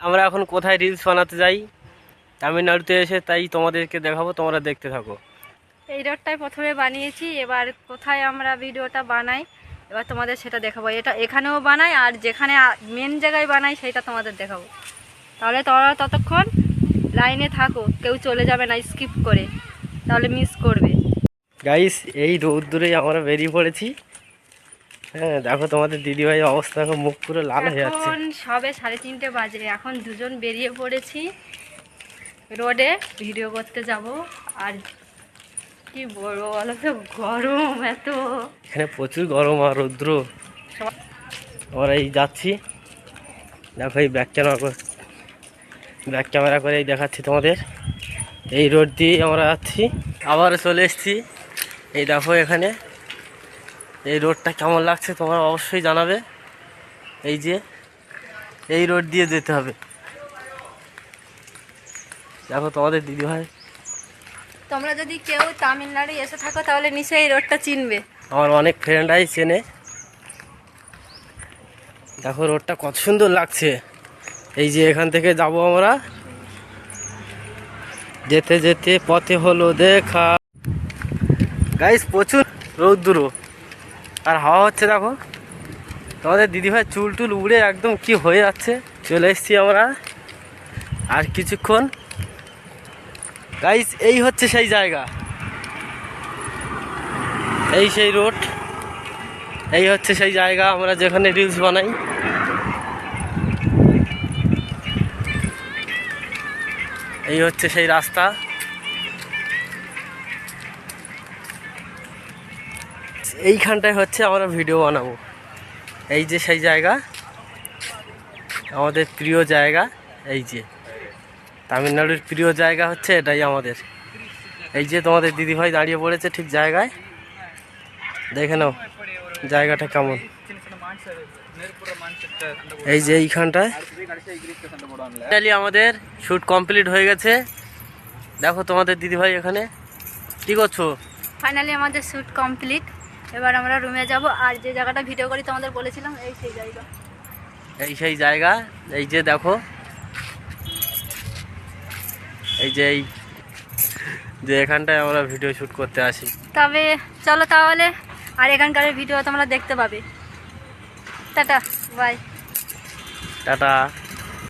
আমরা এখন কোথায় রিলস বানাতে যাই? তামিলনাড়ুতে এসে তাই তোমাদেরকে দেখাবো তোমরা দেখতে থাকো। এই রোডটাই প্রথমে বানিয়েছি এবার কোথায় আমরা ভিডিওটা বানাই এবার তোমাদের সেটা দেখাবো। এটা এখানেও বানাই আর যেখানে মেন জায়গায় বানাই সেটা তোমাদের দেখাবো। তাহলে তোমরা ততক্ষণ লাইনে থাকো কেউ চলে যাবে না স্কিপ করে। তাহলে মিস করবে। গাইস এই রোদ্দুরে আমরা বেরিয়ে পড়েছি। হ্যাঁ দেখো তোমাদের দিদিভাই অবস্থা দেখো মুখ পুরো লাল হয়ে যাচ্ছে। এখন সবে সাড়ে তিনটে বাজে এখন দুজন বেরিয়ে পড়েছি। রোডে ভিডিও করতে যাব। আর কি বড় বলো তো গরম এত। এখানে প্রচুর গরম আর রৌদ্র। আমরা এই যাচ্ছি। দেখো এই ব্যাক ক্যামেরা করে ব্যাক ক্যামেরা করে দেখাচ্ছি তোমাদের। এই রোড দিয়ে আমরা যাচ্ছি। আবার চলে এসেছি। এই দেখো এখানে। এই রোডটা কেমন লাগছে তোমরা অবশ্যই জানাবে। এই যে এই রোড দিয়ে যেতে হবে। দেখো তোমাদের দিদিভাই। তোমরা যদি কেউ তামিলনাড়ু এসে থাকো তাহলে নিশ্চয়ই এই রোডটা চিনবে। আমার অনেক ফ্রেন্ডরাই চেনে। দেখো রোডটা কত সুন্দর লাগছে। এই যে এখান থেকে যাব আমরা। যেতে যেতে পথে হলো দেখা। গাইস প্রচুর রৌদ্র আর হাওয়া হচ্ছে দেখো। তোমাদের দিদিভাই চুল টুল উড়ে একদম কি হয়ে যাচ্ছে। চলে এসেছি আমরা আর কিছুক্ষণ। গাইস এই হচ্ছে সেই জায়গা। এই সেই রোড এই হচ্ছে সেই জায়গা, আমরা যেখানে রিলস বানাই। এই হচ্ছে সেই রাস্তা। এইখানটায় হচ্ছে আমরা ভিডিও বানাবো। এই যে সেই জায়গা, আমাদের প্রিয় জায়গা, এই যে। তামিলনাড়ুর প্রিয় জায়গা হচ্ছে এটাই আমাদের। এই যে তোমাদের দিদিভাই দাঁড়িয়ে পড়েছে ঠিক জায়গায়। দেখে নাও জায়গাটা কেমন। এই যে এইখানটায়। আমাদের শ্যুট কমপ্লিট হয়ে গেছে। দেখো তোমাদের দিদিভাই এখানে। কি করছ? ফাইনালি আমাদের শ্যুট কমপ্লিট এবার আমরা রুমে যাব। আর যে জায়গাটা ভিডিও করি তোমাদের বলেছিলাম এই সেই জায়গা। এই সেই জায়গা এই যে দেখো। এই যে এই যে এখানটায় আমরা ভিডিও শ্যুট করতে আসি। তবে চলো তাহলে আর এখানকার ভিডিও তোমরা দেখতে পাবে। Tata bye tata.